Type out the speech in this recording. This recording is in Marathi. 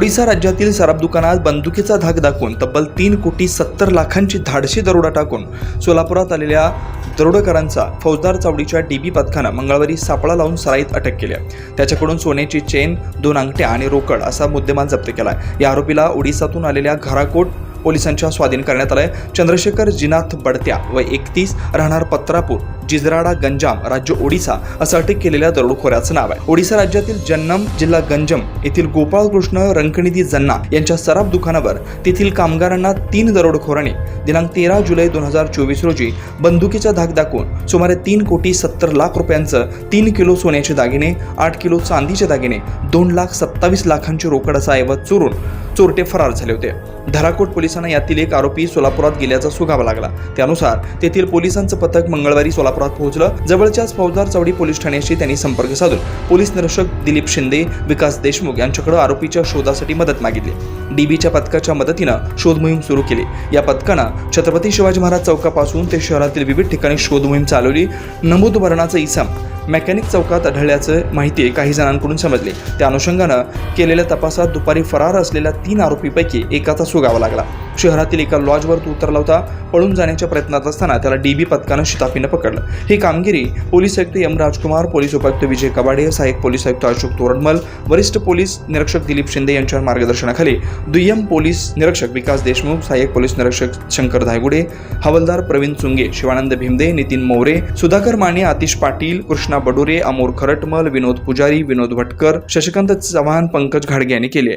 ओडिसा राज्यातील सराब दुकानात बंदुकीचा धाक दाखवून तब्बल तीन कोटी सत्तर लाखांची धाडशी दरोडा टाकून सोलापुरात आलेल्या दरोडेकरांचा फौजदार चावडीच्या डीबी पथकानं मंगळवारी सापळा लावून सराईत अटक केली आहे. त्याच्याकडून सोन्याची चेन दोन अंगठ्या आणि रोकड असा मुद्देमाल जप्त केला आहे. या आरोपीला ओडिसातून आलेल्या घराकोट पोलिसांच्या स्वाधीन करण्यात आलं आहे चंद्रशेखर जिनाथ बडत्या व एकतीस राहणार पत्रापूर जिजराडा गंजाम राज्य ओडिसा असं अटक केलेल्या दरोडखोऱ्याचं नाव आहे. ओडिसा राज्यातील जन्नम जिल्हा गंजम येथील गोपाळकृष्ण रंकनिधी जन्ना यांच्या सराब दुकानावर तेथील कामगारांना तीन दरोडखोरांनी दिनांक तेरा जुलै दोन हजार चोवीस रोजी बंदुकीचा धाक दाखवून सुमारे तीन कोटी सत्तर लाख रुपयांचं तीन किलो सोन्याचे दागिने आठ किलो चांदीचे दागिने दोन लाख सत्तावीस लाखांची रोकड असा ऐवज चोरून चोरटे फरार झाले होते. धराकोट पोलिसांना यातील एक आरोपी सोलापुरात गेल्याचा सुगावा लागला. त्यानुसार तेथील पोलिसांचं पथक मंगळवारी सोलापुरात पोहोचलं. जवळच्याच फौजदार चौडी पोलीस ठाण्याशी त्यांनी संपर्क साधून पोलीस निरीक्षक दिलीप शिंदे विकास देशमुख यांच्याकडे आरोपीच्या शोधासाठी मदत मागितली. डीबीच्या पथकाच्या मदतीनं शोध मोहीम सुरू केली. या पथकानं छत्रपती शिवाजी महाराज चौकापासून ते शहरातील विविध ठिकाणी शोध मोहीम चालवली. नमूद भरणाचा इसम मेकॅनिक चौकात आढळल्याचं माहिती काही जणांकडून समजली. त्या अनुषंगानं केलेल्या तपासात दुपारी फरार असलेल्या तीन आरोपीपैकी एकाचा सुगावा लागला. शहरातील एका लॉजवर तो उतरला होता. पळून जाण्याच्या प्रयत्नात असताना त्याला डीबी पथकानं शिताफीनं पकडलं. ही कामगिरी पोलीस आयुक्त एम राजकुमार पोलीस उपायुक्त विजय कबाडे सहाय्यक पोलीस आयुक्त अशोक तोरडमल वरिष्ठ पोलीस निरीक्षक दिलीप शिंदे यांच्या मार्गदर्शनाखाली दुय्यम पोलीस निरीक्षक विकास देशमुख सहाय्यक पोलीस निरीक्षक शंकर धायगुडे हवालदार प्रवीण चुंगे शिवानंद भीमदे नितीन मोरे सुधाकर माने आतिश पाटील कृष्णा बडोरे अमोर खरटमल विनोद पुजारी विनोद भटकर शशिकांत चव्हाण पंकज घाडगे यांनी केले